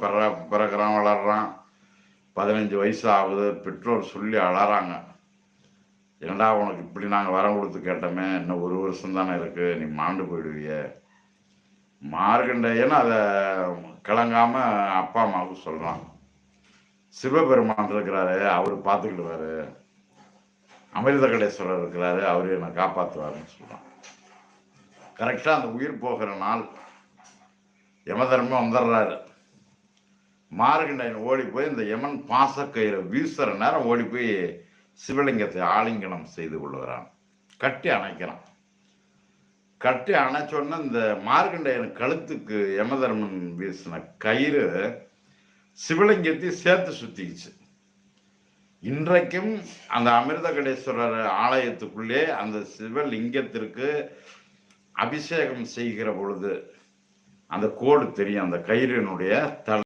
பிற பிறகுறான் வளர்றான். பதினஞ்சு வயசு ஆகுது பெற்றோர் சொல்லி அழறாங்க. என்னடா உனக்கு இப்படி நாங்கள் வரம் கொடுத்து கேட்டோமே? இன்னும் ஒரு வருஷம் தானே இருக்குது நீ மாண்டு போயிடுவிய. மார்கண்டேயன்னு அதை கிளங்காம அப்பா அம்மாவுக்கு சொல்கிறான் சிவபெருமான் இருக்கிறாரு. அவர் பார்த்துக்கிடுவாரு. அமிர்த கடேஸ்வரர் இருக்கிறாரு. அவர் என்னை காப்பாற்றுவாருன்னு சொல்கிறான் கரெக்டாக அந்த உயிர் போகிற நாள். யமதர்மம் வந்துடுறாரு. மார்கண்டன் ஓடி போய் இந்த யமன் பாசக்கயிறு வீசுற நேரம் ஓடி போய் சிவலிங்கத்தை ஆலிங்கனம் செய்து கொள்கிறான் கட்டி அணைக்கிறான். கட்டி அணைச்சோடனே இந்த மார்கண்டையன் கழுத்துக்கு யமதர்மன் வீசின கயிறு சிவலிங்கத்தை சேர்த்து சுத்திக்கிச்சு. இன்றைக்கும் அந்த அமிர்தகடேஸ்வரர் ஆலயத்துக்குள்ளே அந்த சிவலிங்கத்திற்கு அபிஷேகம் செய்கிற பொழுது அந்த கோடு தெரியும் அந்த கயிறினுடைய தலை